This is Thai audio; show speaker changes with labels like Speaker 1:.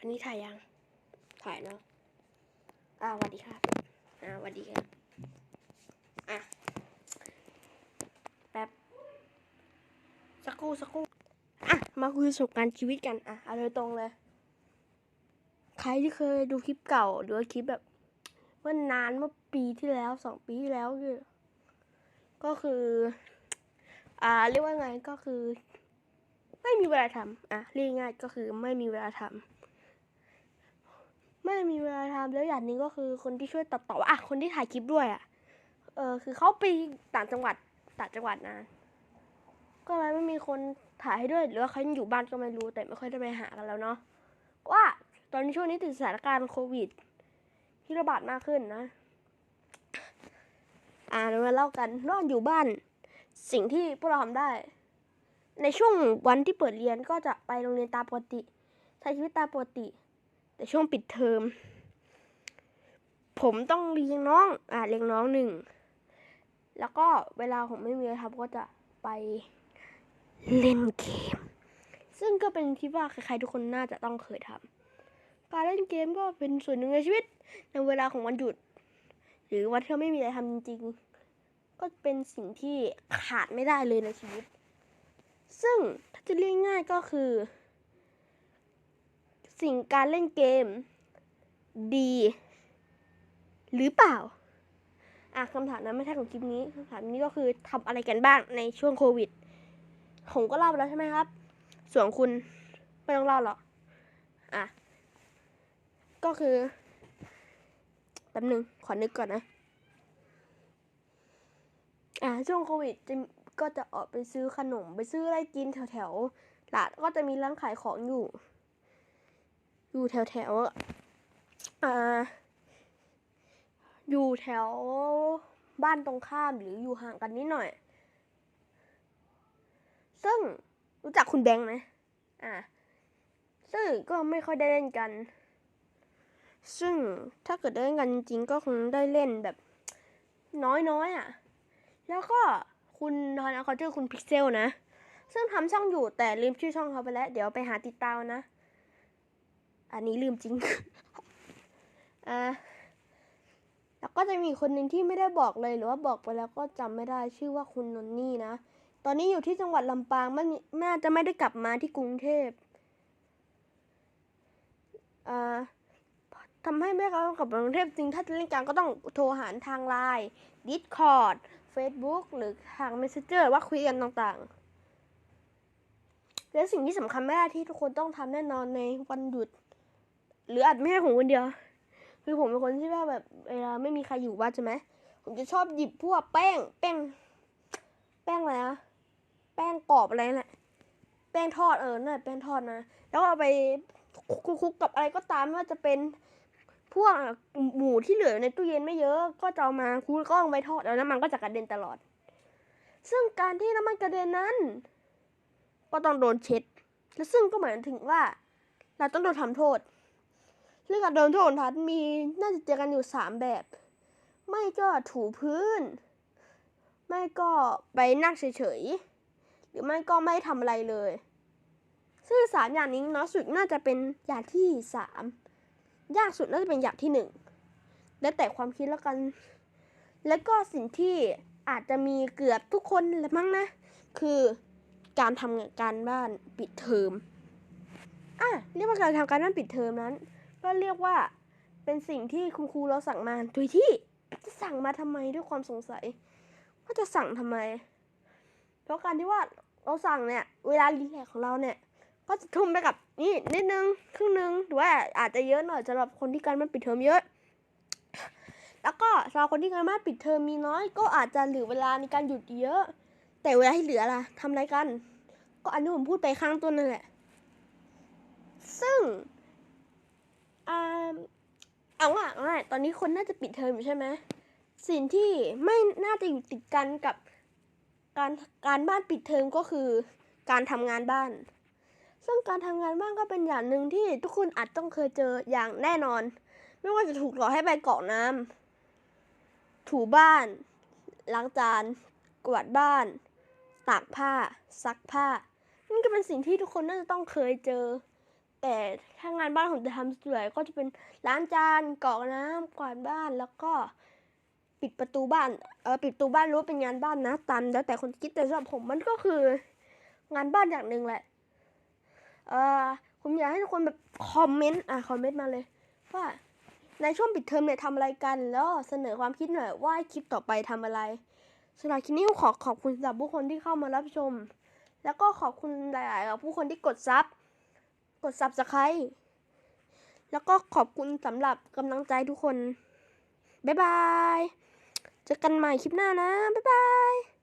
Speaker 1: อันนี้ถ่ายยัง ถ่ายเนาะอ่าสวัสดีครับ อ่าสวัสดีครับ อะ แป๊บ สักครู่สักครู่ อะ มาคุยประสบการณ์ชีวิตกัน อะ เอาโดยตรงเลย ใครที่เคยดูคลิปเก่า หรือว่าคลิปแบบ เมื่อนานเมื่อปีที่แล้วสองปีที่แล้วคือก็คือ อ่า เรียกว่าไง ก็คือ ไม่มีเวลาทำอะ เรียกง่ายๆก็คือไม่มีเวลาทำ ไม่มีเวลาทำแล้วอย่างนึงก็คือคนที่ช่วยตัดต่ออะคนที่ถ่ายคลิปด้วยอะเออคือเขาไปต่างจังหวัดต่างจังหวัดนะ ก็เลยไม่มีคนถ่ายให้ด้วยหรือว่าเขาอยู่บ้านก็ไม่รู้แต่ไม่ค่อยได้ไปหากันแล้วเนาะว่าตอนนี้ช่วงนี้ติดสถานการณ์โควิด ที่ระบาดมากขึ้นนะ อ่าเดี๋ยวมาเล่ากันนอนอยู่บ้าน สิ่งที่พวกเราทำได้ ในช่วงวันที่เปิดเรียนก็จะไปโรงเรียนตามปกติใช้ชีวิตตามปกติ แต่ช่วงปิดเทอม ผมต้องเลี้ยงน้อง อ่าเลี้ยงน้องหนึ่ง แล้วก็เวลาผมไม่มีอะไรทำก็จะไปเล่นเกม ซึ่งก็เป็นที่ว่าใครๆทุกคนน่าจะต้องเคยทำการเล่นเกมก็เป็นส่วนหนึ่งในชีวิต ในเวลาของวันหยุด หรือวันที่ไม่มีอะไรทำจริงๆ ก็เป็นสิ่งที่ขาดไม่ได้เลยในชีวิต ซึ่งถ้าจะเรียกง่ายก็คือ สิ่งการเล่นเกม ดี หรือเปล่า อะคำถามนั้นไม่ใช่ของคลิปนี้คำถามนี้ก็คือทำอะไรกันบ้างในช่วงโควิด ผมก็เล่าไปแล้วใช่ไหมครับ ส่วนคุณไม่ต้องเล่าหรอกอะ ก็คือแป๊บหนึง ขอนึกก่อนนะ อ่าช่วงโควิดจะก็จะออกไปซื้อขนม ไปซื้ออะไรกินแถวแถวๆร้านก็จะมีร้านขายของอยู่ อยู่แถวแถวๆอ่าอยู่แถวบ้านตรงข้ามหรืออยู่ห่างกันนิดหน่อย ซึ่งรู้จักคุณแบงค์ไหมอ่าซึ่งก็ไม่ค่อยได้เล่นกัน ซึ่งถ้าเกิดได้เล่นกันจริงก็คงได้เล่นแบบ น้อยๆอะ แล้วก็คุณทอนเขาชื่อคุณพิกเซลนะ ซึ่งทำช่องอยู่แต่ลืมชื่อช่องเขาไปแล้ว เดี๋ยวไปหาติดตามนะ อันนี้ลืมจริง อ่า แล้วก็จะมีคนหนึ่งที่ไม่ได้บอกเลยหรือว่าบอกไปแล้วก็จำไม่ได้ชื่อว่าคุณนนนี่นะ ตอนนี้อยู่ที่จังหวัดลำปางไม่น่าจะไม่ได้กลับมาที่กรุงเทพ อ่าทำให้แม่เขากลับมากรุงเทพจริง ถ้าจะเล่นกันก็ต้องโทรหารทางไลน์ Discord Facebook หรือทาง Messenger ว่าคุยกันต่างๆ และสิ่งที่สำคัญไม่ได้ที่ทุกคนต้องทำแน่นอนในวันหยุด หรืออาจไม่ใช่ผมคนเดียว คือผมเป็นคนที่ว่าแบบเวลาไม่มีใครอยู่บ้านใช่ไหมผมจะชอบหยิบพวกแป้ง แป้ง แป้งอะไรนะแป้งกรอบอะไรนั่นแหละแป้งทอดเออนั่นแหละแป้งทอดนะแล้วเอาไปคลุกกับอะไรก็ตามไม่ว่าจะเป็นพวกหมูที่เหลือในตู้เย็นไม่เยอะ ก็จะเอามาคลุกแล้อาไปทอดแล้วน้ำมันก็จะกระเด็นตลอด ซึ่งการที่น้ำมันกระเด็นนั้น ก็ต้องโดนเช็ด และซึ่งก็หมายถึงว่า เราต้องโดนทำโทษ เรื่องการโดนโทษทัศน์มีน่าจะเจอกันอยู่สามแบบ ไม่ก็ถูพื้น ไม่ก็ไปนั่งเฉยๆ หรือไม่ก็ไม่ทำอะไรเลย ซึ่งสามอย่างนี้น้อยสุดน่าจะเป็นอย่างที่สามยากสุดน่าจะเป็นอย่างที่หนึ่งแล้วแต่ความคิดแล้วกัน แล้วก็สิ่งที่อาจจะมีเกือบทุกคนแหละมั้งนะ คือการทำการบ้านปิดเทอมอะเรียกว่าการทำการบ้านปิดเทอมนั้น ก็เรียกว่าเป็นสิ่งที่คุณครูเราสั่งมาโดยที่จะสั่งมาทำไมด้วยความสงสัยว่าจะสั่งทำไม เพราะการที่ว่าเราสั่งเนี่ย เวลารีแลกของเราเนี่ย ก็จะทุ่มไปกับนี่นิดนึงครึ่งนึงหรือว่าอาจจะเยอะหน่อยสำหรับคนที่การบ้านปิดเทอมเยอะ แล้วก็สำหรับคนที่การบ้านปิดเทอมมีน้อย ก็อาจจะเหลือเวลาในการหยุดเยอะ แต่เวลาที่เหลือล่ะทำอะไรกัน ก็อันที่ผมพูดไปข้างต้นนั่นแหละ ซึ่ง อ่าเอาว่าง่ายตอนนี้คนน่าจะปิดเทอมอยู่ใช่ไหมสิ่งที่ไม่น่าจะอยู่ติดกันกับการการบ้านปิดเทอมก็คือการทำงานบ้าน ซึ่งการทำงานบ้านก็เป็นอย่างหนึ่งที่ทุกคนอาจต้องเคยเจออย่างแน่นอน ไม่ว่าจะถูกหลอกให้ไปเกาะน้ำถูบ้านล้างจาน กวาดบ้านตากผ้า ซักผ้านี่ก็เป็นสิ่งที่ทุกคนน่าจะต้องเคยเจอ แต่ถ้างานบ้านผมจะทำสวยก็จะเป็นล้างจานกรอกน้ำกวาดบ้านแล้วก็ปิดประตูบ้านเออปิดประตูบ้านรู้ว่าเป็นงานบ้านนะตามแล้วแต่คนคิดแต่สำหรับผมมันก็คืองานบ้านอย่างหนึ่งแหละเออผมอยากให้ทุกคนแบบคอมเมนต์อะคอมเมนต์มาเลยว่าในช่วงปิดเทอมเนี่ยทำอะไรกันแล้วเสนอความคิดหน่อยว่าคลิปต่อไปทำอะไรสำหรับคลิปนี้ขอขอบคุณสำหรับผู้คนที่เข้ามารับชม แล้วก็ขอบคุณหลาย ๆ กับผู้คนที่กดซับ กด subscribe แล้วก็ขอบคุณสำหรับกำลังใจทุกคน บ๊ายบาย เจอกันใหม่คลิปหน้านะ บ๊ายบาย